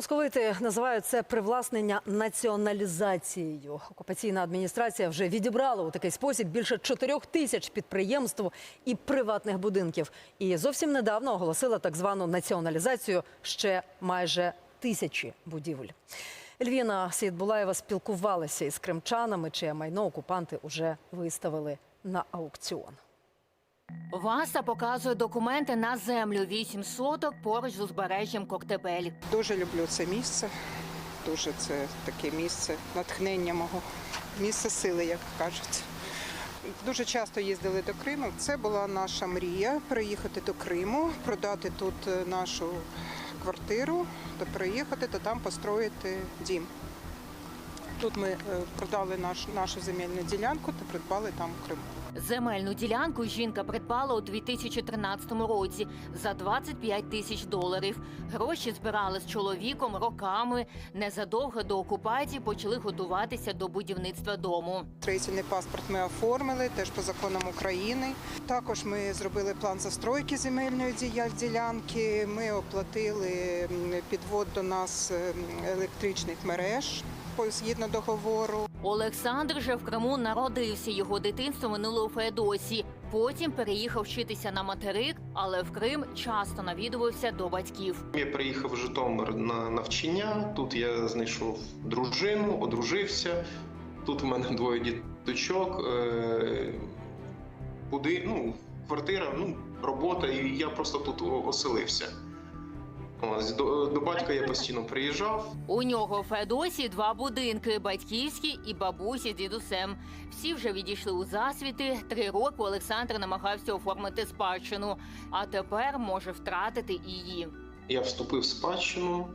Московити називають це привласнення націоналізацією. Окупаційна адміністрація вже відібрала у такий спосіб більше чотирьох тисяч підприємств і приватних будинків. І зовсім недавно оголосила так звану націоналізацію ще майже тисячі будівель. Ельвіна Сєдбулаєва спілкувалася із кримчанами, чиє майно окупанти уже виставили на аукціон. Васа показує документи на землю 8 соток поруч з узбережжям Коктебель. Дуже люблю це місце. Дуже це таке місце натхнення мого, місце сили, як кажуть. Дуже часто їздили до Криму. Це була наша мрія приїхати до Криму, продати тут нашу квартиру, приїхати та там построїти дім. Тут ми е, продали наш, нашу земельну ділянку та придбали там Крим. Земельну ділянку жінка придбала у 2013 році за 25 тисяч доларів. Гроші збирали з чоловіком роками. Незадовго до окупації почали готуватися до будівництва дому. Реєстраційний паспорт ми оформили теж по законам України. Також ми зробили план застройки земельної ділянки. Ми оплатили підвод до нас електричних мереж згідно договору. Олександр же в Криму народився. Його дитинство минуло у Феодосії. Потім переїхав вчитися на материк, але в Крим часто навідувався до батьків. Я приїхав в Житомир на навчання. Тут я знайшов дружину, одружився. Тут в мене двоє діточок. Е, Куди, ну, квартира, ну, робота, і я просто тут оселився. Ось, до, до батька я постійно приїжджав. У нього в Феодосії два будинки: батьківський і бабусі з дідусем. Всі вже відійшли у засвіти. Три роки Олександр намагався оформити спадщину, а тепер може втратити і її. Я вступив в спадщину,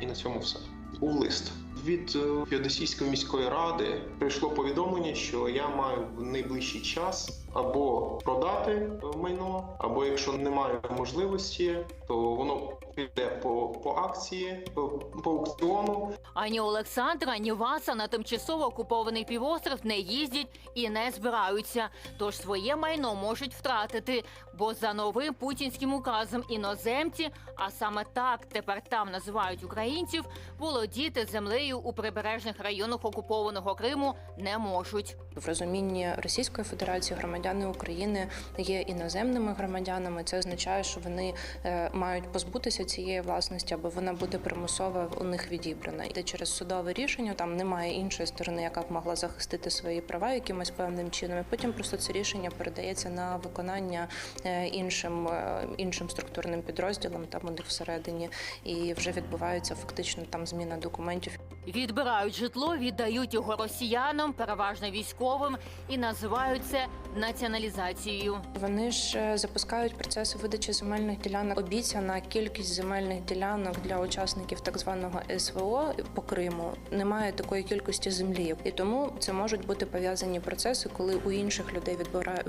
і на цьому все. Був лист від е, Феодосійської міської ради. Прийшло повідомлення, що я маю в найближчий час або продати майно, або якщо немає можливості, то воно піде по, по акції, по, по аукціону. Ані Олександр, ані Васа на тимчасово окупований півостров не їздять і не збираються. Тож своє майно можуть втратити. Бо за новим путінським указом іноземці, а саме так тепер там називають українців, володіти землею у прибережних районах окупованого Криму не можуть. В розумінні Російської Федерації громадяни України є іноземними громадянами. Це означає, що вони е, мають позбутися цієї власності, або вона буде примусово у них відібрана. І через судове рішення там немає іншої сторони, яка б могла захистити свої права якимось певним чином. І потім просто це рішення передається на виконання е, іншим е, іншим структурним підрозділам, там у них всередині, і вже відбувається фактично там зміна документів. Відбирають житло, віддають його росіянам, переважно військовим, і називають це націоналізацією. Вони ж е, запускають процеси видачі земельних ділянок. Обіцяна кількість земельних ділянок для учасників так званого СВО по Криму немає такої кількості землі, і тому це можуть бути пов'язані процеси, коли у інших людей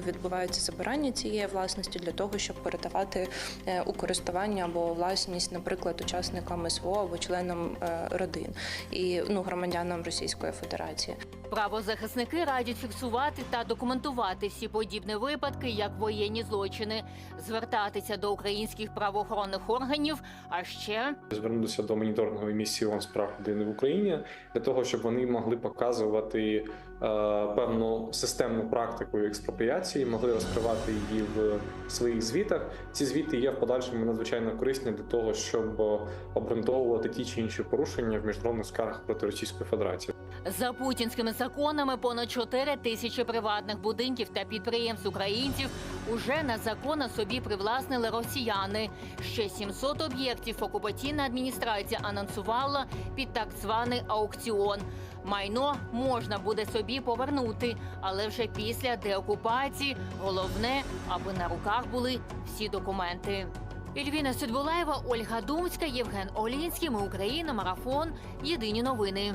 відбувається забирання цієї власності для того, щоб передавати е, у користування або власність, наприклад, учасникам СВО або членам е, родин і ну громадянам Російської Федерації. Правозахисники радять фіксувати та документувати всі подібні випадки, як воєнні злочини, звертатися до українських правоохоронних органів, а ще звернутися до моніторингової місії ООН з прав людини в Україні для того, щоб вони могли показувати е, певну системну практику експропріації, могли розкривати її в своїх звітах. Ці звіти є в подальшому надзвичайно корисні для того, щоб обґрунтовувати ті чи інші порушення в міжнародних скаргах проти Російської Федерації. за путінськими законами понад 4 тисячі приватних будинків та підприємств українців уже незаконно собі привласнили росіяни. Ще 700 об'єктів окупаційна адміністрація анонсувала під так званий аукціон. Майно можна буде собі повернути, але вже після деокупації головне, аби на руках були всі документи. Ільвіна Судбулаєва, Ольга Думська, Євген Олінський. Ми Україна. Марафон. Єдині новини.